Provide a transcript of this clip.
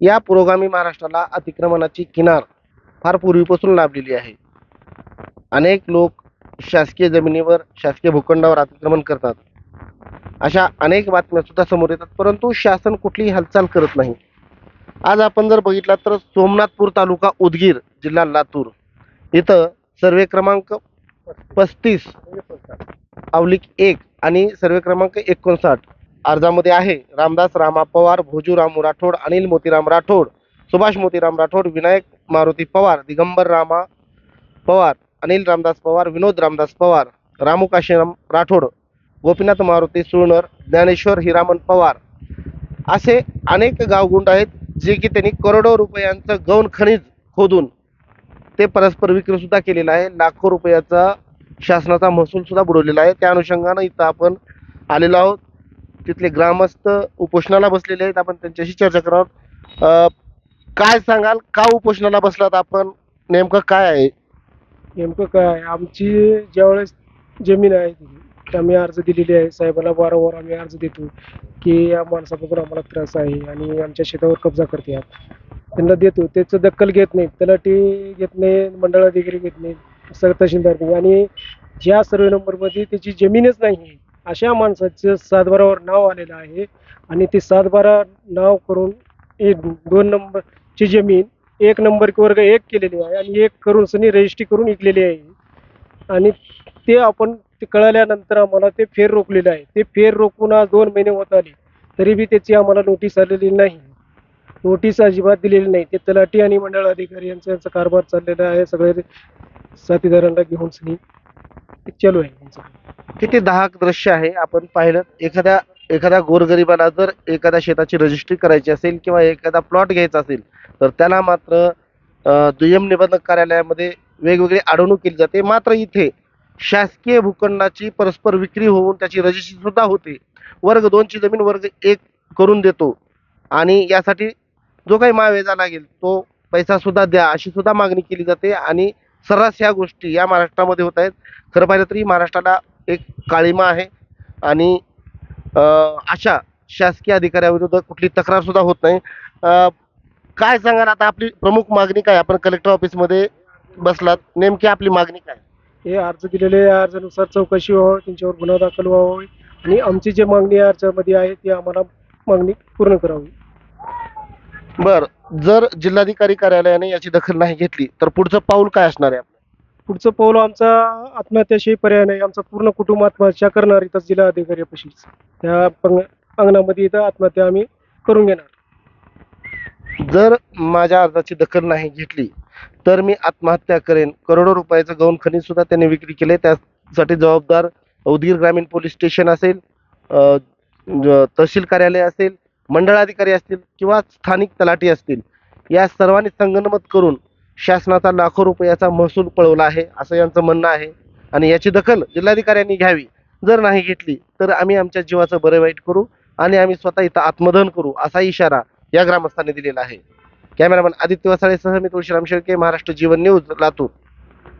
या पुरोगामी महाराष्ट्राला अतिक्रमणाची किनार फार पूर्वीपासून लाभलेली आहे. अनेक लोक शासकीय जमिनीवर शासकीय भूखंडावर अतिक्रमण करतात. अशा अनेक बातम्या सुद्धा समोर येतात परंतु शासन कुठलीही हालचाल करत नाही. आज आपण जर बघितला तर सोमनाथपूर तालुका उदगीर जिल्हा लातूर. इथं सर्वे क्रमांक पस्तीस अवलिक एक आणि सर्वे क्रमांक एकोणसाठ. अर्जामध्ये आहे. रामदास रामा पवार भोजू रामू राठोड अनिल मोतीराम राठोड सुभाष मोतीराम राठोड विनायक मारुती पवार दिगंबर रामा पवार अनिल रामदास पवार विनोद रामदास पवार रामू काशीराम राठोड गोपीनाथ मारुती सुळणर ज्ञानेश्वर हिरामन पवार असे अनेक गावगुंड आहेत जे की त्यांनी करोडो रुपयांचं गौण खनिज खोदून ते परस्पर विक्रीसुद्धा केलेलं केलेला आहे. लाखो रुपयाचा शासनाचा महसूल सुद्धा बुडवलेला आहे. त्या अनुषंगानं इथं आपण आलेलो आहोत. तिथले ग्रामस्थ उपोषणाला बसलेले आहेत. आपण त्यांच्याशी चर्चा करणार आहोत. काय सांगाल? का उपोषणाला बसलात आपण? नेमकं काय आहे? नेमकं काय आहे? आमची ज्यावेळेस जमीन आहे ती आम्ही अर्ज दिलेली आहे. साहेबांना वारंवार आम्ही अर्ज देतो की या माणसापासून आम्हाला त्रास आहे आणि आमच्या शेतावर कब्जा करते करतात त्यांना देतो. त्याचं दखल घेत नाही तलाठी घेत नाही मंडळ अधिकारी घेत नाही सर तहसीलदार नाही आणि ज्या सर्वे नंबरमध्ये त्याची जमीनच नाही. अशा माणसाचं सातबारावर नाव आलेलं आहे. आणि ते सातबारा नाव करून एक दोन नंबरची जमीन एक नंबर वर्ग एक केलेली आहे आणि एक करून सनी रजिस्ट्री करून विकलेली आहे. आणि ते आपण ते कळल्यानंतर आम्हाला ते फेर रोखलेलं आहे. ते फेर रोखून आज दोन महिने होत आले. तरी बी त्याची आम्हाला नोटीस आलेली नाही. नोटीस अजिबात दिलेली नाही. ते तलाठी आणि मंडळ अधिकारी यांचा यांचा कारभार चाललेला आहे. सगळे साथीदारांना घेऊन सनी चालू आहे यांचं. किती दाहक दृश्य आहे? आपण पाहिलं एखाद्या एखाद्या गोरगरिबाला जर एखाद्या शेताची रजिस्ट्री करायची असेल किंवा एखादा प्लॉट घ्यायचा असेल तर त्याला मात्र दुय्यम निबंधक कार्यालयामध्ये वेगवेगळी अडवणूक केली जाते. मात्र इथे शासकीय भूखंडाची परस्पर विक्री होऊन त्याची रजिस्ट्री सुद्धा होते. वर्ग दोनची जमीन वर्ग एक करून देतो. आणि यासाठी जो काही मावेजा लागेल तो पैसा सुद्धा द्या अशी सुद्धा मागणी केली जाते. आणि सर्रास ह्या गोष्टी या महाराष्ट्रामध्ये होत आहेत. खरं पाहिलं तरी महाराष्ट्राला एक काळीमा आहे आणि अशा शासकीय अधिकाऱ्याविरुद्ध कुठली तक्रार सुद्धा होत नाही. काय सांगाल? आता आपली प्रमुख मागणी काय? आपण कलेक्टर ऑफिसमध्ये बसलात. नेमकी आपली मागणी काय? हे अर्ज दिलेले या अर्जानुसार चौकशी व्हावं त्यांच्यावर गुन्हा दाखल व्हावा आणि आमची जी मागणी अर्जामध्ये आहे ती आम्हाला मागणी पूर्ण करावी. बर जर जिल्हाधिकारी कार्यालयाने याची दखल नाही घेतली तर पुढचं पाऊल काय असणार आहे? पुढचं पाऊल आमचा आत्महत्याशिवाय पर्याय नाही. आमचं पूर्ण कुटुंब आत्महत्या करणार इथंच जिल्हा अधिकाऱ्यापाशीच त्या पंग अंगणामध्ये इथं आत्महत्या आम्ही करून घेणार. जर माझ्या अर्जाची दखल नाही घेतली तर मी आत्महत्या करेन. करोडो रुपयाचं गौण खनिज सुद्धा त्यांनी विक्री केले. त्यासाठी जबाबदार उदगीर ग्रामीण पोलीस स्टेशन असेल तहसील कार्यालय असेल मंडळाधिकारी असतील किंवा स्थानिक तलाठी असतील या सर्वांनी संगनमत करून शासनाचा लाखो रुपयाचा महसूल पळवला आहे असं यांचं म्हणणं आहे. आणि याची दखल जिल्हाधिकाऱ्यांनी घ्यावी. जर नाही घेतली तर आम्ही आमच्या जीवाचं बरे वाईट करू आणि आम्ही स्वतः इथं आत्मदहन करू असा इशारा या ग्रामस्थांनी दिलेला आहे. कॅमेरामॅन आदित्य वसाळेसह मी तुळशीराम शेळके महाराष्ट्र जीवन न्यूज लातूर.